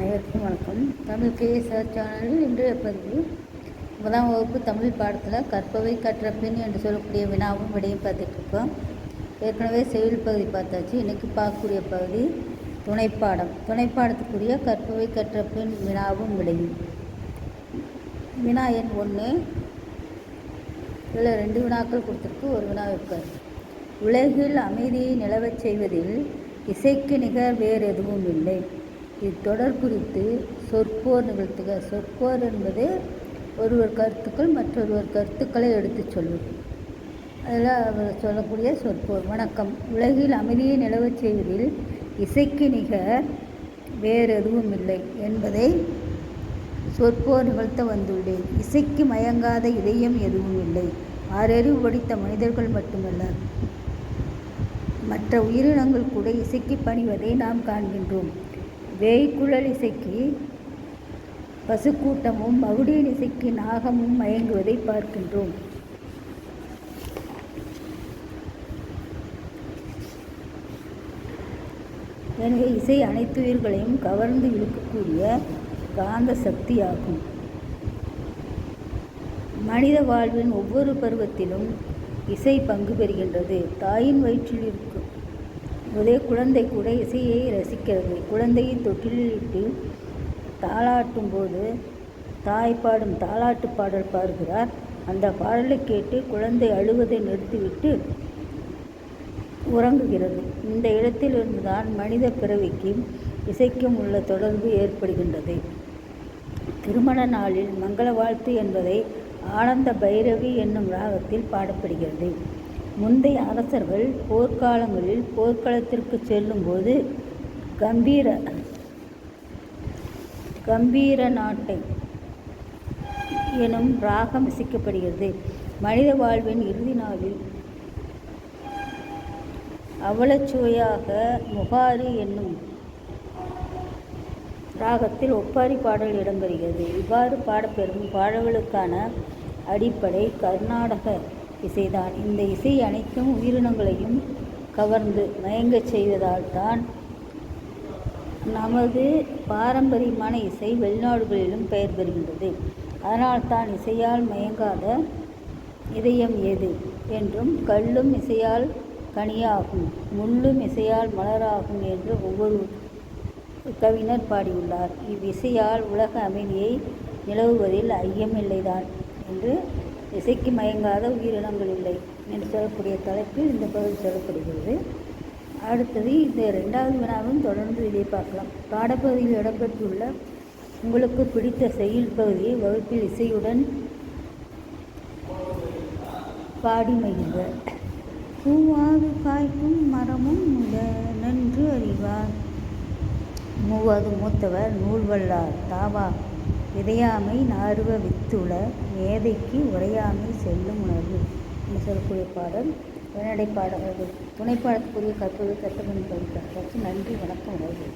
அனைவருக்கும் வணக்கம். தமிழ் கேஎஸ்ஆர் சேனலில் இன்றைய பதிவு முதலாம் வகுப்பு தமிழ் பாடத்தில் கற்பவை கற்ற பின் என்று சொல்லக்கூடிய வினாவும் விடையும் பார்த்துட்ருக்கோம் ஏற்கனவே செவில் பகுதி பார்த்தாச்சு. இன்றைக்கி பார்க்கக்கூடிய பகுதி துணைப்பாடம். துணைப்பாடத்துக்குரிய கற்பவை கற்ற பின் வினாவும் விடையும். வினா எண் ஒன்று இதில் ரெண்டு வினாக்கள் கொடுத்துருக்கு. ஒரு வினா வைப்பார். உலகில் அமைதியை நிலவச் செய்வதில் இசைக்கு நிகர் வேறு எதுவும் இல்லை. இத்தொடர் குறித்து சொற்போர் நிகழ்த்துக. சொற்போர் என்பது ஒருவர் கருத்துக்கள் மற்றொருவர் கருத்துக்களை எடுத்துச் சொல்வது. அதில் அவர் சொல்லக்கூடிய சொற்போர். வணக்கம். உலகில் அமைதியை நிலவச் செய்வதில் இசைக்கு நிகர் வேறு எதுவும் இல்லை என்பதை சொற்போர் நிகழ்த்த வந்துள்ளேன். இசைக்கு மயங்காத இதயம் எதுவும் இல்லை. ஆறறிவு படித்த மனிதர்கள் மட்டுமல்ல மற்ற உயிரினங்கள் கூட இசைக்கு பணிவதை நாம் காண்கின்றோம். வேய்க்குழல் இசைக்கு பசுக்கூட்டமும் மகுடியின் இசைக்கு நாகமும் மயங்குவதை பார்க்கின்றோம். எனவே இசை அனைத்து உயிர்களையும் கவர்ந்து இழுக்கக்கூடிய காந்த சக்தியாகும். மனித வாழ்வின் ஒவ்வொரு பருவத்திலும் இசை பங்கு பெறுகின்றது. தாயின் வயிற்றில் இருக்கும் ஒரே குழந்தை கூட இசையை ரசிக்கிறது. குழந்தையை தொட்டிலிட்டு தாளாட்டும் போது தாய் பாடும் தாளாட்டு பாடல் பாடுகிறார். அந்த பாடலை கேட்டு குழந்தை அழுவதை நிறுத்திவிட்டு உறங்குகிறது. இந்த இடத்திலிருந்து தான் மனித பிறவிக்கும் இசைக்கும் உள்ள தொடர்பு ஏற்படுகின்றது. திருமண நாளில் மங்கள வாழ்த்து என்பதை ஆனந்த பைரவி என்னும் ராகத்தில் பாடப்படுகிறது. முந்தைய அரசர்கள் போர்க்காலங்களில் போர்க்களத்திற்கு செல்லும்போது கம்பீர கம்பீர நாட்டை எனும் ராகம் இசைக்கப்படுகிறது மனித வாழ்வின் இறுதி நாளில் அவலச்சுவையாக முகாரி என்னும் ராகத்தில் ஒப்பாரி பாடல் இடம்பெறுகிறது. இவ்வாறு பாடப்பெறும் பாடல்களுக்கான அடிப்படை கர்நாடக இசைதான். இந்த இசை அனைத்தும் உயிரினங்களையும் கவர்ந்து மயங்கச் செய்வதால் தான் நமது பாரம்பரியமான இசை வெளிநாடுகளிலும் பெயர் பெறுகின்றது. அதனால் தான் இசையால் மயங்காத இதயம் எது என்றும் கல்லும் இசையால் கனியாகும் முள்ளும் இசையால் மலராகும் என்று ஒவ்வொரு கவிஞர் பாடியுள்ளார். இவ்விசையால் உலக அமைதியை நிலவுவதில் ஐயமில்லைதான் என்று இசைக்கு மயங்காத உயிரினங்கள் இல்லை என்று சொல்லக்கூடிய தலைப்பில் இந்த பகுதி சொல்லப்படுகிறது. அடுத்தது இந்த ரெண்டாவது வினாவும் தொடர்ந்து இதை பார்க்கலாம். பாடப்பகுதியில் இடம்பெற்றுள்ள உங்களுக்கு பிடித்த செயல் பகுதியை வகுப்பில் இசையுடன் பாடி மகிழ்க. பூவாது காய்க்கும் மரமும் முத நன்று அறிவார். மூவாது மூத்தவர் நூல்வல்லார் தாவா. விதையாமை நார்வ வித்துள மேதைக்கு உரையாமை செல்லும் உணர்வு. என்று சொல்லக்கூடிய பாடல் உரைநடை பாடல். துணைப்பாடத்துக்குரிய கற்பது கட்டமணி பகுதி நன்றி வணக்கம் உணர்வு